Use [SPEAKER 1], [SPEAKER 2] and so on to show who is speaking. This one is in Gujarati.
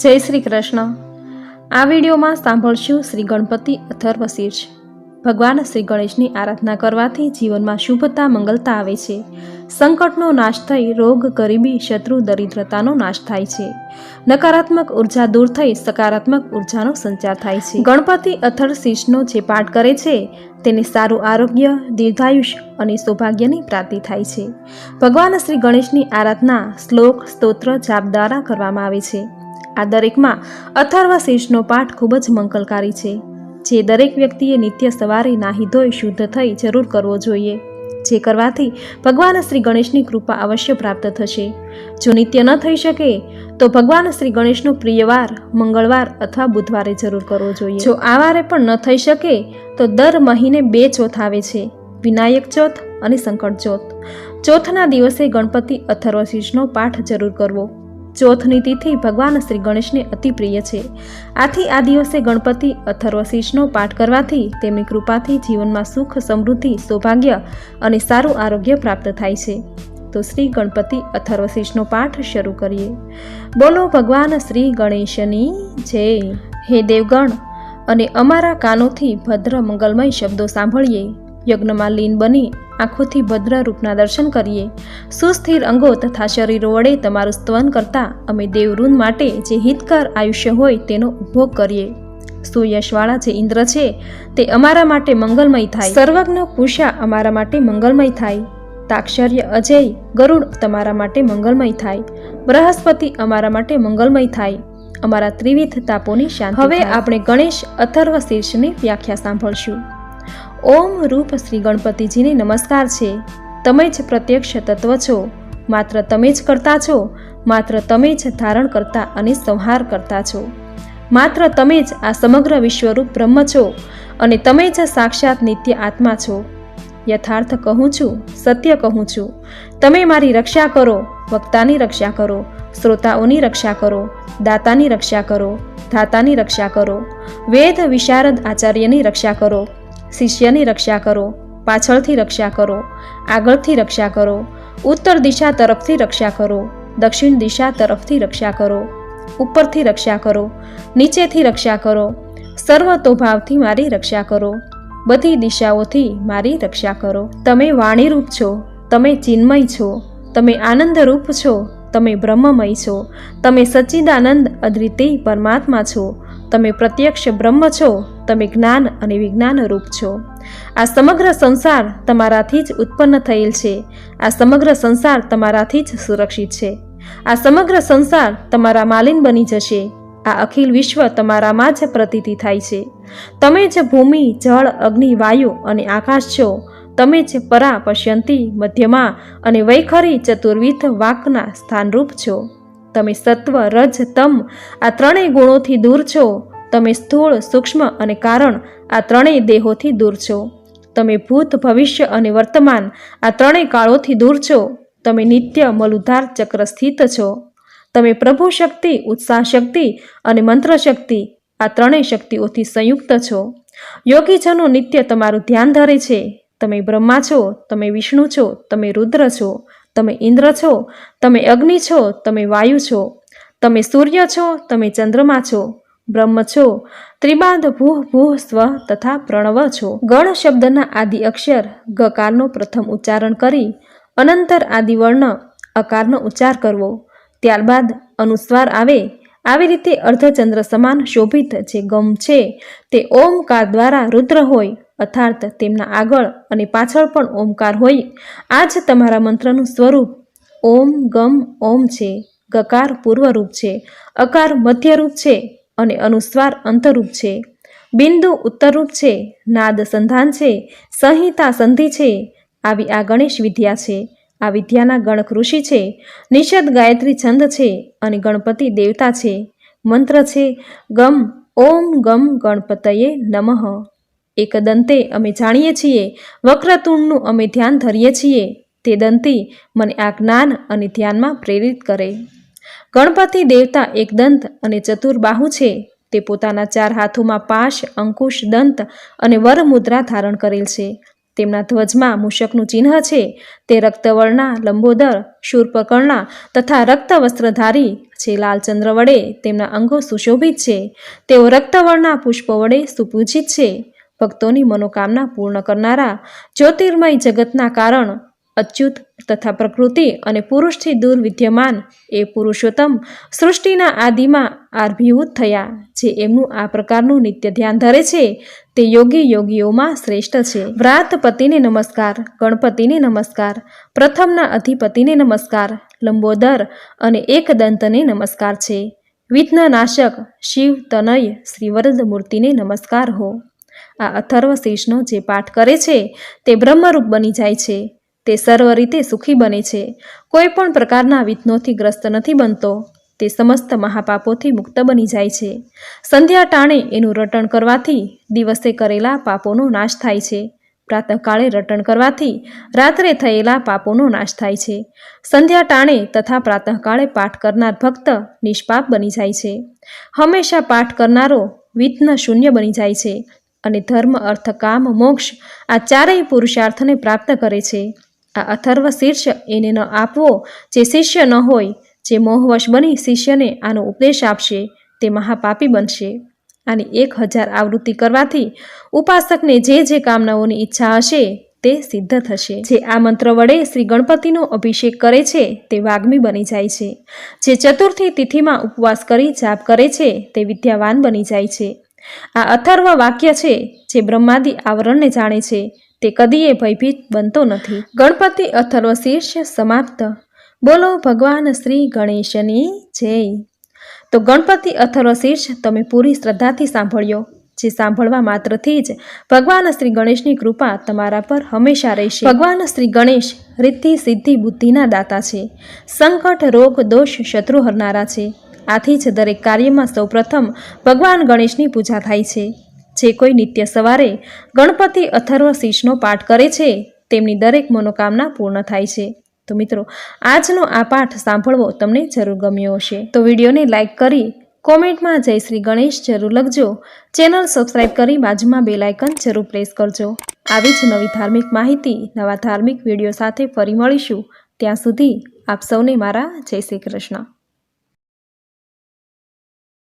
[SPEAKER 1] જય શ્રી કૃષ્ણ. આ વિડીયોમાં સાંભળશું શ્રી ગણપતિ અથર્વ શીર્ષ ભગવાન શ્રી ગણેશની આરાધના કરવાથી જીવનમાં શુભતા મંગલતા આવે છે. સંકટનો નાશ થઈ, રોગ, ગરીબી, શત્રુ, દરિદ્રતાનો નાશ થાય છે. નકારાત્મક ઊર્જા દૂર થઈ, સકારાત્મક ઉર્જાનો સંચાર થાય છે. ગણપતિ અથર શીર્ષનો જે પાઠ કરે છે, તેને સારું આરોગ્ય, દીર્ઘાયુષ અને સૌભાગ્યની પ્રાપ્તિ થાય છે. ભગવાન શ્રી ગણેશની આરાધના શ્લોક, સ્તોત્ર, જાપ દ્વારા કરવામાં આવે છે. આ દરેકમાં અથર્વ પાઠ ખૂબ જ મંગલકારી છે. જે દરેક વ્યક્તિએ નિત્ય સવારે નાહી ધોઈ શુદ્ધ થઈ જરૂર કરવો જોઈએ. જે કરવાથી ભગવાન શ્રી ગણેશની કૃપા અવશ્ય પ્રાપ્ત થશે. જો નિત્ય ન થઈ શકે, તો ભગવાન શ્રી ગણેશનો પ્રિયવાર, મંગળવાર અથવા બુધવારે જરૂર કરવો જોઈએ. જો આ વારે પણ ન થઈ શકે, તો દર મહિને બે ચોથ આવે છે, વિનાયક ચોથ અને સંકટ ચોથ. ચોથના દિવસે ગણપતિ અથર્વશીષનો પાઠ જરૂર કરવો. ચોથની તિથિ ભગવાન શ્રી ગણેશને અતિ પ્રિય છે. આથી આ દિવસે ગણપતિ અથર્વશીષનો પાઠ કરવાથી તેમની કૃપાથી જીવનમાં સુખ, સમૃદ્ધિ, સૌભાગ્ય અને સારું આરોગ્ય પ્રાપ્ત થાય છે. તો શ્રી ગણપતિ અથર્વશીષનો પાઠ શરૂ કરીએ. બોલો ભગવાન શ્રી ગણેશની જય. હે દેવગણ, અને અમારા કાનોથી ભદ્ર મંગલમય શબ્દો સાંભળીએ. યજ્ઞમાં લીન બની આંખોથી ભદ્ર રૂપના દર્શન કરીએ. સુસ્થિર અંગો તથા શરીરો વડે તમારું સ્તવન કરતા અમે દેવવૃંદ માટે જે હિતકર આયુષ્ય હોય તેનો ઉપભોગ કરીએ. સુયશવાળા જે ઇન્દ્ર છે તે અમારા માટે મંગલમય થાય. સર્વજ્ઞ પૂષા અમારા માટે મંગલમય થાય. તાક્ષર્ય અજય ગરુડ તમારા માટે મંગલમય થાય. બૃહસ્પતિ અમારા માટે મંગલમય થાય. અમારા ત્રિવિધ તાપોની શાંતિ હવે આપણે ગણેશ અથર્વ શીર્ષની વ્યાખ્યા સાંભળશું. ઓમ રૂપ શ્રી ગણપતિજીને નમસ્કાર છે. તમે જ પ્રત્યક્ષ તત્વ છો. માત્ર તમે જ કરતા છો. માત્ર તમે જ ધારણ કરતા અને સંહાર કરતા છો. માત્ર તમે જ આ સમગ્ર વિશ્વરૂપ બ્રહ્મ છો અને તમે જ સાક્ષાત નિત્ય આત્મા છો. યથાર્થ કહું છું, સત્ય કહું છું. તમે મારી રક્ષા કરો, વક્તાની રક્ષા કરો, શ્રોતાઓની રક્ષા કરો, દાતાની રક્ષા કરો, ધાતાની રક્ષા કરો, વેદ વિશારદ આચાર્યની રક્ષા કરો શિષ્યની રક્ષા કરો, પાછળથી રક્ષા કરો, આગળથી રક્ષા કરો, ઉત્તર દિશા તરફથી રક્ષા કરો, દક્ષિણ દિશા તરફથી રક્ષા કરો, ઉપરથી રક્ષા કરો, નીચેથી રક્ષા કરો સર્વતોભાવથી મારી રક્ષા કરો, બધી દિશાઓથી મારી રક્ષા કરો. તમે વાણીરૂપ છો, તમે ચિન્મય છો, તમે આનંદરૂપ છો, તમે બ્રહ્મમય છો, તમે સચ્ચિદાનંદ અદ્વિતીય પરમાત્મા છો તમે પ્રત્યક્ષ બ્રહ્મ છો, તમે જ્ઞાન અને વિજ્ઞાન રૂપ છો. આ સમગ્ર સંસાર તમારાથી જ ઉત્પન્ન થયેલ છે. આ સમગ્ર સંસાર તમારાથી જ સુરક્ષિત છે. આ સમગ્ર સંસાર તમારા માલિન બની જશે. આ અખિલ વિશ્વ તમારામાં જ પ્રતીતિ થાય છે. તમે જ ભૂમિ, જળ, અગ્નિ, વાયુ અને આકાશ છો. તમે જ પરા પશ્યંતી મધ્યમાં અને વૈખરી ચતુર્વિધ વાકના સ્થાનરૂપ છો. તમે સત્વ, રજ, તમ આ ત્રણેય ગુણોથી દૂર છો. તમે સ્થૂળ, સૂક્ષ્મ અને કારણ આ ત્રણેય દેહોથી દૂર છો. તમે ભૂત, ભવિષ્ય અને વર્તમાન આ ત્રણેય કાળોથી દૂર છો. તમે નિત્ય મલુધાર ચક્ર સ્થિત છો. તમે પ્રભુ શક્તિ, ઉત્સાહ શક્તિ અને મંત્ર શક્તિ આ ત્રણેય શક્તિઓથી સંયુક્ત છો. યોગીજનો નિત્ય તમારું ધ્યાન ધરે છે. તમે બ્રહ્મા છો. તમે વિષ્ણુ છો. તમે રુદ્ર છો. તમે ઇન્દ્ર છો, તમે અગ્નિ છો, તમે વાયુ છો, તમે સૂર્ય છો, તમે ચંદ્રમા છો, બ્રહ્મ છો, ત્રિબાદ ભૂહ ભૂહ સ્વ તથા પ્રણવ છો. ગણ શબ્દના આદિ અક્ષર ગકારનો પ્રથમ ઉચ્ચારણ કરી, અનંતર આદિવર્ણ અકારનો ઉચ્ચાર કરવો. ત્યારબાદ અનુસ્વાર આવે, આવી રીતે અર્ધચંદ્ર સમાન શોભિત જે ગમ છે, તે ઓમકાર દ્વારા રુદ્ર હોય અર્થાત તેમના આગળ અને પાછળ પણ ઓમકાર હોય. આ જ તમારા મંત્રનું સ્વરૂપ. ઓમ, ગમ, ઓમ છે. ગકાર પૂર્વરૂપ છે. અકાર મધ્યરૂપ છે અને અનુસ્વાર અંતરૂપ છે. બિંદુ ઉત્તરરૂપ છે. નાદ સંધાન છે. સંહિતા સંધિ છે. આવી આ ગણેશ વિદ્યા છે. આ વિદ્યાના ગણક ઋષિ છે. નિષદ ગાયત્રી છંદ છે અને ગણપતિ દેવતા છે. મંત્ર છે, ગમ, ઓમ ગમ ગણપતયે નમઃ. એક દંતે અમે જાણીએ છીએ, વક્રતુંડનું અમે ધ્યાન ધરીએ છીએ, તે દંતી મને આ જ્ઞાન અને ધ્યાનમાં પ્રેરિત કરે. ગણપતિ દેવતા એક દંત અને ચતુર્બાહુ છે, તે પોતાના ચાર હાથોમાં પાશ, અંકુશ, દંત અને વરમુદ્રા ધારણ કરેલ છે. તેમના ધ્વજમાં મૂષકનું ચિહ્ન છે, તે રક્તવર્ણા, લંબોદર, શૂર્પકર્ણા તથા રક્ત વસ્ત્રધારી છે લાલચંદ્ર વડે તેમના અંગો સુશોભિત છે. તેઓ રક્તવર્ણા પુષ્પ વડે સુપૂજિત છે. ભક્તોની મનોકામના પૂર્ણ કરનારા જ્યોતિર્મય જગતના કારણ અચ્યુત તથા પ્રકૃતિ અને પુરુષથી દૂર વિદ્યમાન એ પુરુષોત્તમ સૃષ્ટિના આદિમાં આર્ભીભૂત થયા જે એમનું આ પ્રકારનું નિત્ય ધ્યાન ધરે છે તે યોગી યોગીઓમાં શ્રેષ્ઠ છે. વ્રાતપતિને નમસ્કાર, ગણપતિને નમસ્કાર, પ્રથમના અધિપતિને નમસ્કાર, લંબોદર અને એકદંતને નમસ્કાર છે. વિઘ્નનાશક, શિવ, તનય શ્રીવરદ મૂર્તિને નમસ્કાર હો. આ અથર્વશીષનો જે પાઠ કરે છે, તે બ્રહ્મરૂપ બની જાય છે. તે સર્વ રીતે સુખી બને છે. કોઈ પણ પ્રકારના વિઘ્નોથી ગ્રસ્ત નથી બનતો. તે સમસ્ત મહાપાપોથી મુક્ત બની જાય છે. સંધ્યા ટાણે એનું રટણ કરવાથી દિવસે કરેલા પાપોનો નાશ થાય છે. પ્રાતઃકાળે રટણ કરવાથી રાત્રે થયેલા પાપોનો નાશ થાય છે. સંધ્યા ટાણે તથા પ્રાતઃકાળે પાઠ કરનાર ભક્ત નિષ્પાપ બની જાય છે. હંમેશા પાઠ કરનારો વિઘ્ન શૂન્ય બની જાય છે. અને ધર્મ, અર્થ, કામ, મોક્ષ આ ચારેય પુરુષાર્થને પ્રાપ્ત કરે છે. આ અથર્વ શીર્ષ એને ન આપવો જે શિષ્ય ન હોય, જે મોહવશ બની શિષ્યને આનો ઉપદેશ આપશે, તે મહાપાપી બનશે. આની એક હજાર આવૃત્તિ કરવાથી ઉપાસકને જે જે કામનાઓની ઈચ્છા હશે, તે સિદ્ધ થશે. જે આ મંત્ર વડે શ્રી ગણપતિનો અભિષેક કરે છે, તે વાગ્મી બની જાય છે. જે ચતુર્થી તિથિમાં ઉપવાસ કરી જાપ કરે છે, તે વિદ્યાવાન બની જાય છે. આ અથર્વ વાક્ય છે જે બ્રહ્માદિ આવરણને જાણે છે. તે કદીએ ભયભીત બનતો નથી. ગણપતિ અથર્વ શીર્ષ સમાપ્ત. બોલો ભગવાન શ્રી ગણેશની જય. તો ગણપતિ અથર્વ શીર્ષ તમે પૂરી શ્રદ્ધાથી સાંભળ્યો. જે સાંભળવા માત્રથી જ ભગવાન શ્રી ગણેશની કૃપા તમારા પર હંમેશા રહેશે. ભગવાન શ્રી ગણેશ રિદ્ધિ સિદ્ધિ બુદ્ધિના દાતા છે. સંકટ, રોગ, દોષ, શત્રુ હરનારા છે. આથી જ દરેક કાર્યમાં સૌપ્રથમ ભગવાન ગણેશની પૂજા થાય છે. જે કોઈ નિત્ય સવારે ગણપતિ અથર્વ શીશનો પાઠ કરે છે, તેમની દરેક મનોકામના પૂર્ણ થાય છે. તો મિત્રો, આજનો આ પાઠ સાંભળવો તમને જરૂર ગમ્યો હશે. તો વિડીયોને લાઇક કરી કોમેન્ટમાં જય શ્રી ગણેશ જરૂર લખજો. ચેનલ સબસ્ક્રાઇબ કરી બાજુમાં બે આઇકન જરૂર પ્રેસ કરજો. આવી જ નવી ધાર્મિક માહિતી, નવા ધાર્મિક વીડિયો સાથે ફરી મળીશું. ત્યાં સુધી આપ સૌને મારા જય શ્રી કૃષ્ણ.